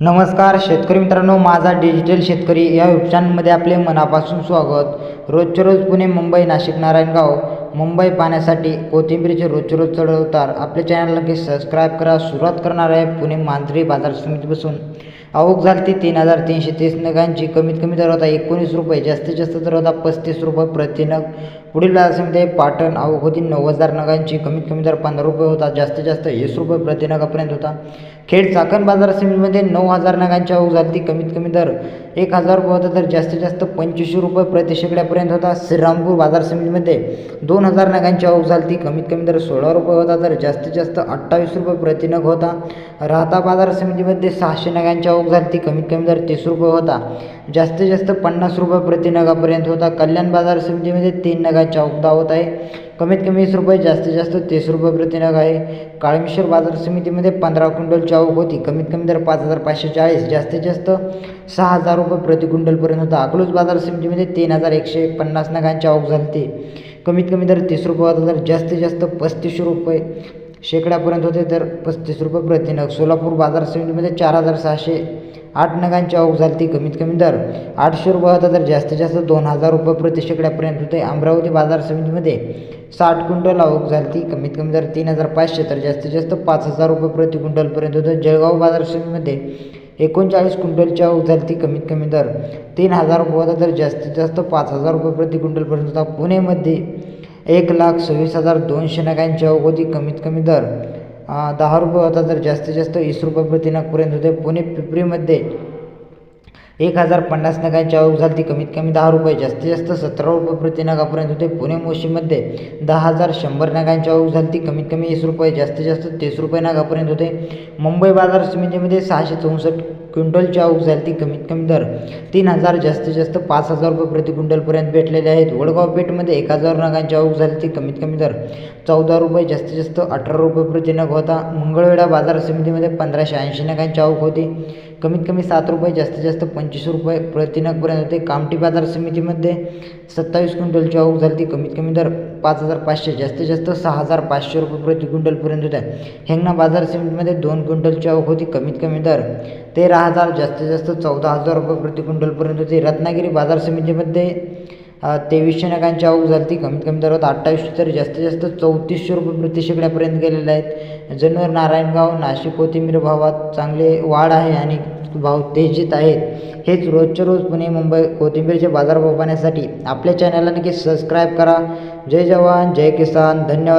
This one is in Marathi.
नमस्कार शेतकरी मित्रांनो माझा डिजिटल शेतकरी या उपचारांमध्ये आपले मनापासून स्वागत. रोजच्या रोज पुणे मुंबई नाशिक नारायणगाव मुंबई पाहण्यासाठी कोथिंबीरचे रोजचे रोज चढउतार आपल्या चॅनलला नक्की सबस्क्राईब करा. सुरुवात करणार आहे पुणे मांजरी बाजार समितीपासून. आवक झाली ती तीन हजार तीनशे तीस नगांची कमीत कमी दर होता एकोणीस रुपये. जास्तीत जास्त दर होता पस्तीस रुपये प्रति नग. पुढील बाजार समिती पाटण आवक होती नऊ हजार नगांची. कमीत कमी दर पंधरा रुपये होता. जास्तीत जास्त वीस रुपये प्रति नगापर्यंत होता. खेड चाकण बाजार समितीमध्ये नऊ हजार नगांच्या आवक झाली कमीत कमी दर एक हजार रुपये होता तर जास्तीत जास्त पंचवीसशे रुपये प्रति शेकड्यापर्यंत होता. श्रीरामपूर बाजार समितीमध्ये दोन हजार नगांच्या उजालती झाली कमीत कमी दर सोळा रुपये होता तर जास्तीत जास्त अठ्ठावीस रुपये प्रति नग होता. राहता बाजार समितीमध्ये सहाशे नगांच्या उजालती झाली कमीत कमी दर तीस रुपये होता. जास्तीत जास्त पन्नास रुपये प्रति नगापर्यंत होता. कल्याण बाजार समितीमध्ये तीन नगांची उगदा होत आहे. कमीत कमी वीस रुपये जास्तीत जास्त तीस रुपये प्रतिनग आहे. काळमेश्वर बाजार समितीमध्ये पंधरा क्विंटल आवक होती. कमीत कमी दर पाच हजार पाचशे चाळीस जास्तीत जास्त सहा हजार रुपये प्रति क्विंटलपर्यंत होता. अकलूज बाजार समितीमध्ये तीन हजार एकशे पन्नास नगांची आवक झाली कमीत कमी दर तीस रुपये होता तर जास्तीत जास्त पस्तीसशे रुपये. शेकड्यापर्यंत होते तर पस्तीस रुपये प्रति नग. सोलापूर बाजार समितीमध्ये चार हजार सहाशे आठ नगांची आवक झाली. ती कमीत कमी दर आठशे रुपये होता तर जास्तीत जास्त दोन हजार रुपये प्रति शेकड्यापर्यंत होते. अमरावती बाजार समितीमध्ये साठ क्विंटल आवक झाली. ती कमीत कमी दर तीन हजार पाचशे तर जास्तीत जास्त पाच हजार रुपये प्रति क्विंटलपर्यंत होतं. जळगाव बाजार समितीमध्ये एकोणचाळीस क्विंटलची आवक झाली. ती कमीत कमी दर तीन हजार रुपये होता तर जास्तीत जास्त पाच हजार रुपये प्रति क्विंटलपर्यंत होता. पुणेमध्ये एक लाख सव्वीस हजार दोनशे नगांची आवक कमीत कमी दर. दहा रुपये होता तर जास्तीत जास्त वीस रुपये प्रति नगपर्यंत होते. पुणे पिपरीमध्ये एक हजार पन्नास नगांची आवक झाली ती कमीत कमी दहा रुपये जास्तीत जास्त सतरा रुपये प्रति नगापर्यंत होते. पुणे मोशीमध्ये दहा हजार शंभर नगांची आवक झाली ती कमीत कमी वीस रुपये जास्तीत जास्त तीस रुपये नगापर्यंत होते. मुंबई बाजार समितीमध्ये सहाशे चौसष्ट क्विंटलची आवक झाली ती कमीत कमी दर तीन हजार जास्तीत जास्त पाच हजार रुपये प्रति क्विंटलपर्यंत भेटलेले आहेत. वडगाव पेठमध्ये एक हजार नगांची आवक झाली ती कमीत कमी दर चौदा रुपये जास्तीत जास्त अठरा रुपये प्रति नग होता. मंगळवेढा बाजार समितीमध्ये पंधराशे ऐंशी नगांची आवक होती. कमीत कमी सात रुपये जास्तीत जास्त पंचवीस रुपये. प्रतिनगपर्यंत होते कामठी बाजार समितीमध्ये सत्तावीस क्विंटलची आवक झाली ती कमीत कमी दर पाच हजार पाचशे जास्तीत जास्त सहा हजार पाचशे रुपये प्रति क्विंटलपर्यंत होत्या. हेंगणा बाजार समितीमध्ये दोन क्विंटलची आवक होती. कमीत कमी दर तेरा हजार जास्तीत जास्त चौदा हजार रुपये प्रति क्विंटलपर्यंत होती. रत्नागिरी बाजार समितीमध्ये तेवीसशे नगांची आवक झाली ती कमीत कमी दरात अठ्ठावीसशे तर जास्तीत जास्त चौतीसशे रुपये प्रति शेकड्यापर्यंत गेलेले आहेत. जुन्नर नारायणगाव नाशिक कोथिंबीर भावात चांगले वाढ आहे आणि भाव तेजीत आहेत. हेच रोजच्या रोज पुणे मुंबई कोथिंबीरचे बाजारभाव पाहण्यासाठी आपल्या चॅनलला नक्की सबस्क्राईब करा. जय जवान जय किसान. धन्यवाद.